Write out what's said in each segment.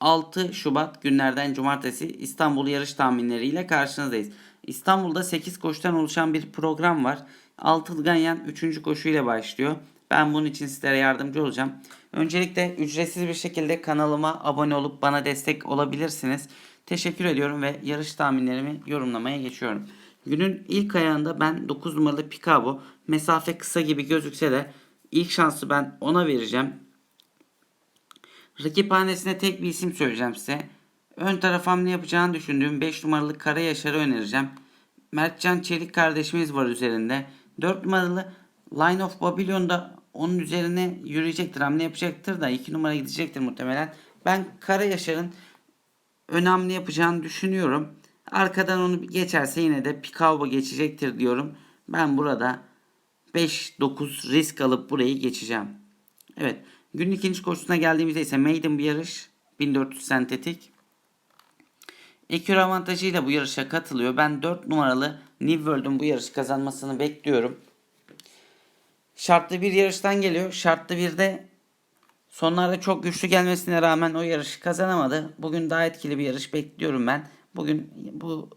6 Şubat günlerden cumartesi İstanbul yarış tahminleriyle karşınızdayız. İstanbul'da 8 koşudan oluşan bir program var. Altılı Ganyan 3. koşuyla başlıyor. Ben bunun için sizlere yardımcı olacağım. Öncelikle ücretsiz bir şekilde kanalıma abone olup bana destek olabilirsiniz. Teşekkür ediyorum ve yarış tahminlerimi yorumlamaya geçiyorum. Günün ilk ayağında ben 9 numaralı Picabo mesafe kısa gibi gözükse de ilk şansı ben ona vereceğim. Rakiphanesine tek bir isim söyleyeceğim size. Ön taraf hamle yapacağını düşündüğüm 5 numaralı Kara Yaşar'ı önereceğim. Mertcan Çelik kardeşimiz var üzerinde. 4 numaralı Line of Babylon'da onun üzerine yürüyecektir, hamle yapacaktır da 2 numara gidecektir muhtemelen. Ben Kara Yaşar'ın ön hamle yapacağını düşünüyorum. Arkadan onu geçerse yine de Picabo geçecektir diyorum. Ben burada 5-9 risk alıp burayı geçeceğim. Evet. Günün ikinci koşusuna geldiğimizde ise maiden bir yarış. 1400 sentetik. Ekür avantajıyla bu yarışa katılıyor. Ben 4 numaralı New World'un bu yarışı kazanmasını bekliyorum. Şartlı bir yarıştan geliyor. Şartlı bir de sonlarda çok güçlü gelmesine rağmen o yarışı kazanamadı. Bugün daha etkili bir yarış bekliyorum ben. Bugün bu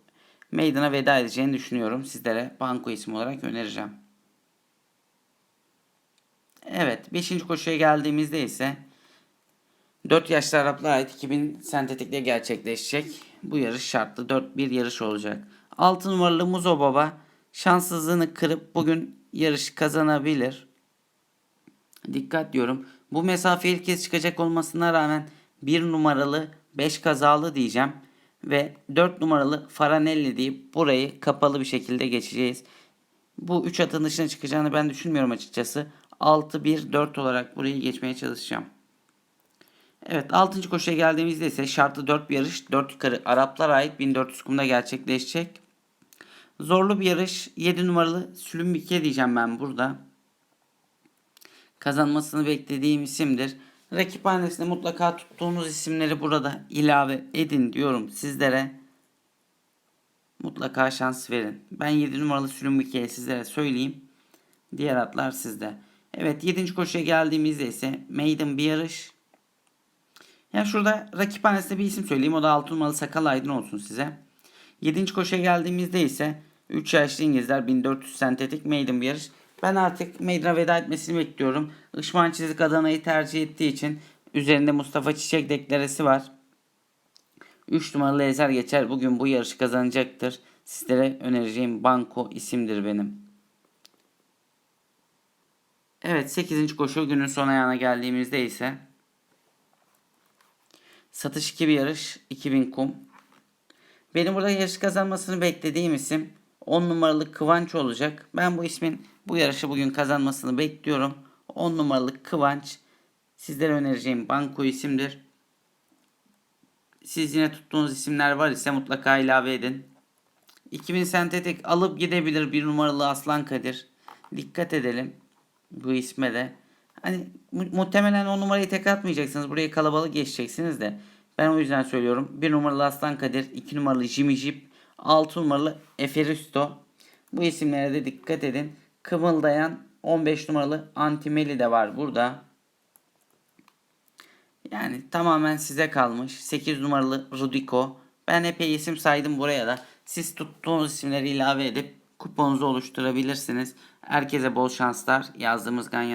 meydana veda edeceğini düşünüyorum. Sizlere banko ismi olarak önereceğim. Evet 5. koşuya geldiğimizde ise 4 yaşlı Araplara ait 2000 sentetikle gerçekleşecek. Bu yarış şartlı 4-1 yarış olacak. 6 numaralı Muzo Baba şanssızlığını kırıp bugün yarış kazanabilir. Dikkat diyorum. Bu mesafe ilk kez çıkacak olmasına rağmen 1 numaralı 5 kazalı diyeceğim. Ve 4 numaralı Faranelli deyip burayı kapalı bir şekilde geçeceğiz. Bu 3 atın dışına çıkacağını ben düşünmüyorum açıkçası. 6-1-4 olarak burayı geçmeye çalışacağım. Evet 6. koşuya geldiğimizde ise şartlı 4 bir yarış 4 yukarı Araplara ait 1400 kumda gerçekleşecek. Zorlu bir yarış 7 numaralı Sülümbike diyeceğim ben burada. Kazanmasını beklediğim isimdir. Rakiphanesinde mutlaka tuttuğunuz isimleri burada ilave edin diyorum sizlere. Mutlaka şans verin. Ben 7 numaralı Sülümbike'yi sizlere söyleyeyim. Diğer atlar sizde. Evet 7. koşuya geldiğimizde ise Maiden bir yarış. Ya şurada rakiphanesinde bir isim söyleyeyim. O da 6 numaralı Sakal Aydın olsun size. 7. koşuya geldiğimizde ise 3 yaşlı İngilizler 1400 sentetik Maiden bir yarış. Ben artık Maiden'a veda etmesini bekliyorum. Işman Çizik Adana'yı tercih ettiği için üzerinde Mustafa Çiçek deklaresi var. 3 numaralı Ezer geçer. Bugün bu yarışı kazanacaktır. Sizlere önereceğim banko isimdir benim. Evet 8. koşu günün son ayağına geldiğimizde ise satış 2 bir yarış 2000 kum. Benim burada yarış kazanmasını beklediğim isim 10 numaralı Kıvanç olacak. Ben bu ismin bu yarışı bugün kazanmasını bekliyorum. 10 numaralı Kıvanç sizlere önereceğim banko isimdir. Siz yine tuttuğunuz isimler var ise mutlaka ilave edin. 2000 sentetik alıp gidebilir bir numaralı Aslan Kadir. Dikkat edelim bu isme de. Hani mu- muhtemelen o numarayı tek atmayacaksınız. Buraya kalabalık geçeceksiniz de. Ben o yüzden söylüyorum. 1 numaralı Aslan Kadir, 2 numaralı Jimmy Jeep, 6 numaralı Eferisto. Bu isimlere de dikkat edin. Kımıldayan 15 numaralı Antimeli de var burada. Yani tamamen size kalmış. 8 numaralı Rudico. Ben epey isim saydım buraya da. Siz tuttuğunuz isimleri ilave edip kuponunuzu oluşturabilirsiniz. Herkese bol şanslar. Yazdığımız Ganyan